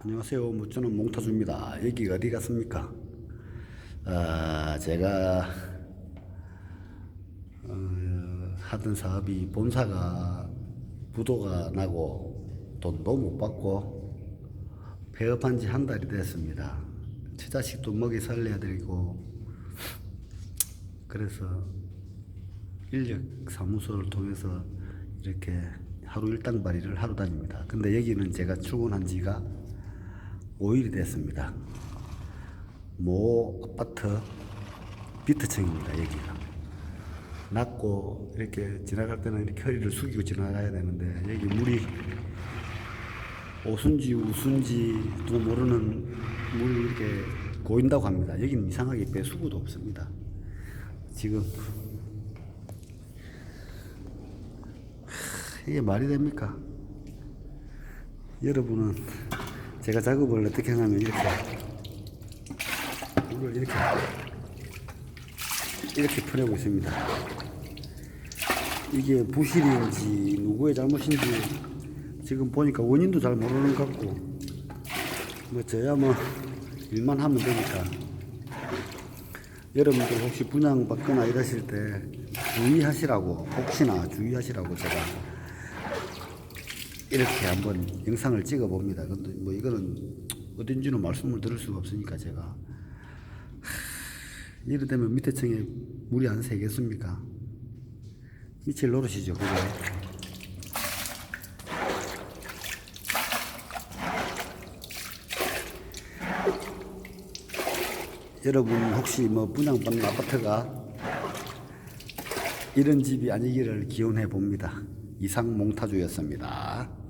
안녕하세요. 뭐 저는 몽타주입니다. 여기가 어디 갔습니까? 아, 제가 어, 하던 사업이 본사가 부도가 나고 돈도 못 받고 폐업한 지 한 달이 됐습니다. 처자식도 먹이 살려야 되고 그래서 인력 사무소를 통해서 이렇게 하루 일당발이를 하러 다닙니다. 근데 여기는 제가 출근한 지가 5일이 됐습니다. 모 아파트 비트층입니다. 여기가 낮고 이렇게 지나갈 때는 이렇게 허리를 숙이고 지나가야 되는데 여기 물이 오순지 우순지도 모르는 물이 이렇게 고인다고 합니다. 여기는 이상하게 배수구도 없습니다. 지금 이게 말이 됩니까? 여러분은 제가 작업을 어떻게 하냐면 이렇게. 물을 이렇게. 이렇게 퍼내고 있습니다. 이게 부실인지 누구의 잘못인지 지금 보니까 원인도 잘 모르는 것 같고 뭐 저야 뭐 일만 하면 되니까. 여러분들 혹시 분양 받거나 이러실 때 주의하시라고 혹시나 주의하시라고 제가 이렇게 한번 영상을 찍어 봅니다. 근데 뭐 이거는 어딘지는 말씀을 드릴 수가 없으니까 제가 하, 이래 되면 밑에 층에 물이 안 새겠습니까? 미칠 노릇이죠, 그거. 여러분 혹시 뭐 분양받는 아파트가 이런 집이 아니기를 기원해 봅니다. 이상 몽타주였습니다.